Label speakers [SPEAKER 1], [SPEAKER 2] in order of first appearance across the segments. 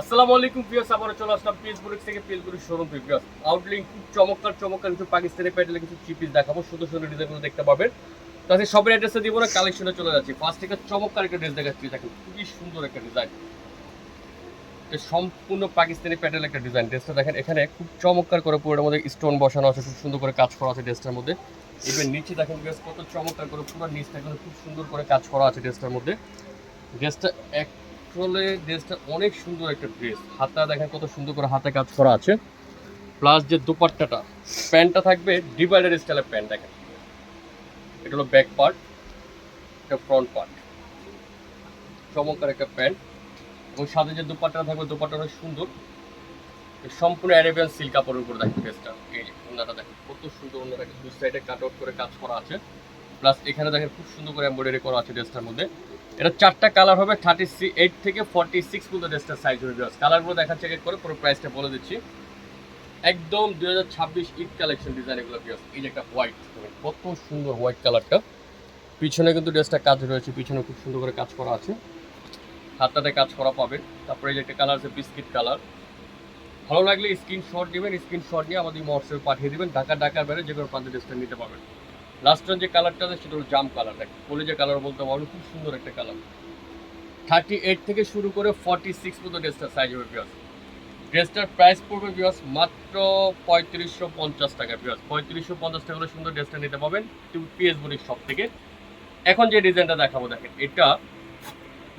[SPEAKER 1] আসসালামু আলাইকুম প্রিয়াস আবারও চলে আসলাম পিসবুরিক থেকে পিসবুরিক শোরুম প্রিয়াস খুব চমৎকার চমৎকার কিছু পাকিস্তানি প্যাটেলে কিছু চিপিস দেখাবো। সুন্দর সুন্দর ডিজাইনগুলো দেখতে পাবেন। তাতে সবের অ্যাড্রেসে দিব না কালেকশনে চলে যাচ্ছি। ফার্স্ট চমৎকার একটা ড্রেস দেখাচ্ছি খুবই সুন্দর একটা ডিজাইন সম্পূর্ণ পাকিস্তানি প্যাটেল একটা ডিজাইন ড্রেসটা দেখেন, এখানে খুব চমৎকার করে পুরোটার মধ্যে স্টোন বসানো আছে, খুব সুন্দর করে কাজ করা আছে ড্রেসটার মধ্যে। ইভেন নিচে দেখেন ড্রেস কত চমৎকার করে পুরো নিচটা খুব সুন্দর করে কাজ করা আছে ড্রেসটার মধ্যে। ড্রেসটা অ্যাকচুয়ালি ড্রেসটা অনেক সুন্দর একটা ড্রেস। হাতা দেখেন কত সুন্দর করে হাতে কাজ করা আছে। প্লাস যে দুপাট্টাটা, প্যান্টটা থাকবে ডিভাইডার স্টাইলের প্যান্ট দেখেন। এটা হলো ব্যাক পার্ট এটা ফ্রন্ট পার্ট চমৎকার একটা প্যান্ট। এবং সাথে যে দুপাট্টাটা থাকবে, দুপাট্টা অনেক সুন্দর। সম্পূর্ণ অ্যারেবিয়ান সিল্ক কাপড়ের উপর দেখেন ড্রেসটা। এই ওনাটা দেখেন, কত সুন্দর ওনাটা দুই সাইডে কাট আউট করে কাজ করা আছে। প্লাস এখানে দেখেন খুব সুন্দর করে এমব্রয়ডারি করা আছে ড্রেসটার মধ্যে। এটা চারটা কালার হবে থার্টি এইট থেকে ফর্টি সিক্স পর্যন্ত ড্রেসটার সাইজ হবে বিকজ কালারগুলো দেখা চেক করে পুরো প্রাইসটা বলে দিচ্ছি। একদম দুই হাজার ছাব্বিশ ঈদ কালেকশন ডিজাইন এগুলো বিকজ এই যে একটা হোয়াইট কত সুন্দর হোয়াইট কালারটা পিছনে কিন্তু ড্রেসটা কাজ রয়েছে, পিছনে খুব সুন্দর করে কাজ করা আছে। হাতটাতে কাজ করা পাবেন তারপরে এই যে একটা কালার আছে বিস্কিট কালার ভালো লাগলে স্ক্রিনশট নেবেন স্ক্রিনশট নিয়ে আমাদের হোয়াটসঅ্যাপে পাঠিয়ে দেবেন। ঢাকা, ঢাকার বাইরে যে কোনো প্রান্তে ড্রেসটা নিতে পারবেন। লাস্টের যে কালারটা আছে, সেটা হলো জাম কালার দেখ কলেজে কালার বলতে পারব, খুব সুন্দর একটা কালার থার্টি এইট থেকে শুরু করে ফর্টি সিক্স পর্যন্ত ড্রেসটার সাইজ হবে বিয়াস ড্রেসটার প্রাইস পড়বে বিয়াস মাত্র পঁয়ত্রিশশো পঞ্চাশ টাকা বিয়াস পঁয়ত্রিশশো পঞ্চাশ টাকা হলে সুন্দর ড্রেসটা নিতে পাবেন পিএস বুড়ির সব থেকে। এখন যে ডিজাইনটা দেখাবো, দেখেন, এটা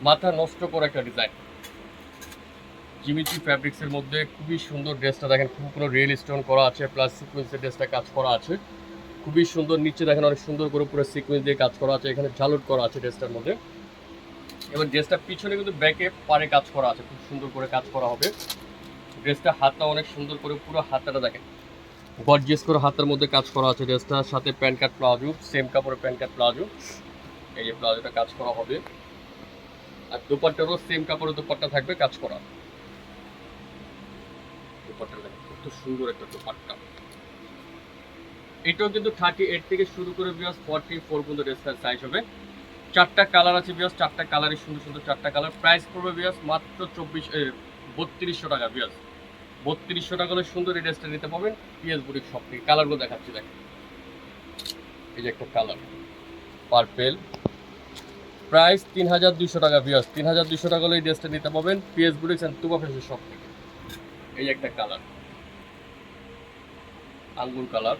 [SPEAKER 1] মাথা নষ্ট করা একটা ডিজাইন জিমিচি ফ্যাব্রিক্সের মধ্যে খুবই সুন্দর ড্রেসটা দেখেন খুব কোনো রিয়েল স্টোন করা আছে প্লাস সিকুয়েন্সের ড্রেসটা কাজ করা আছে। খুবই সুন্দর, নিচে দেখেন অনেক সুন্দর করে পুরো সিকুয়েন্স দিয়ে কাজ করা আছে, এখানে ঝালুট করা আছে ড্রেসটার মধ্যে। এবার ড্রেসটার পিছনে কিন্তু ব্যাকে পারে কাজ করা আছে, খুব সুন্দর করে কাজ করা হবে। ড্রেসটা হাতটা অনেক সুন্দর করে পুরো হাতটা দেখেন। গর্জিয়াস করে হাতের মধ্যে কাজ করা আছে ড্রেসটার সাথে প্যান্ট কাট প্লাজো সেম কাপড়ের প্যান্ট কাট প্লাজো। এই যে প্লাজোটা কাজ করা হবে। আর দুপাট্টারও সেম কাপড়ের দুপাট্টা থাকবে কাজ করা। দুপাট্টা দেখেন সুন্দর একটা দুপাট্টা। এটাও কিন্তু থার্টি এইট থেকে শুরু করে বিয়াস ফর্টি ফোর পর্যন্ত ড্রেসটার সাইজ হবে। চারটা কালার আছে বিয়াস চারটা কালারই সুন্দর সুন্দর চারটা কালার প্রাইস পড়বে বিয়াস মাত্র চব্বিশ বত্রিশশো টাকা বিয়াস বত্রিশশো টাকা হলে সুন্দর এই ড্রেসটা নিতে পাবেন পিএস বুটিক সব থেকে। কালারগুলো দেখাচ্ছি দেখ এই যে একটা কালার পার্পেল প্রাইস তিন হাজার দুইশো টাকা বিয়াস তিন হাজার দুইশো টাকা হলে এই ড্রেসটা নিতে পাবেন পিএস বুটিক্স অ্যান্ড তুবা ফেসের সব থেকে। এই একটা কালার আঙ্গুর কালার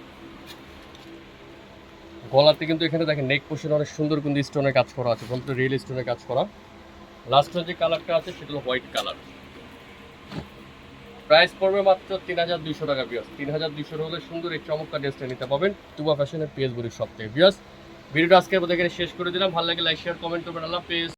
[SPEAKER 1] গলাতে কিন্তু এখানে দেখেন নেক পোর্শন অনেক সুন্দর কিন্তু স্টোনের কাজ করা আছে, বলতে রিয়েল স্টোনের কাজ করা। লাস্টের যে কালারটা আছে, সেটা হলো হোয়াইট কালার প্রাইস পড়বে মাত্র তিন হাজার দুইশো টাকা বিয়াস তিন হাজার দুইশো হলে সুন্দর এই চমৎকার ড্রেসটা নিতে পাবেন তুবা ফ্যাশনের পেজ বুড়ির সব থেকে বিয়াস ভিডিওটা আজকে এখানে শেষ করে দিলাম। ভালো লাগে লাইক শেয়ার কমেন্ট করবেন। আল্লাহ পেজ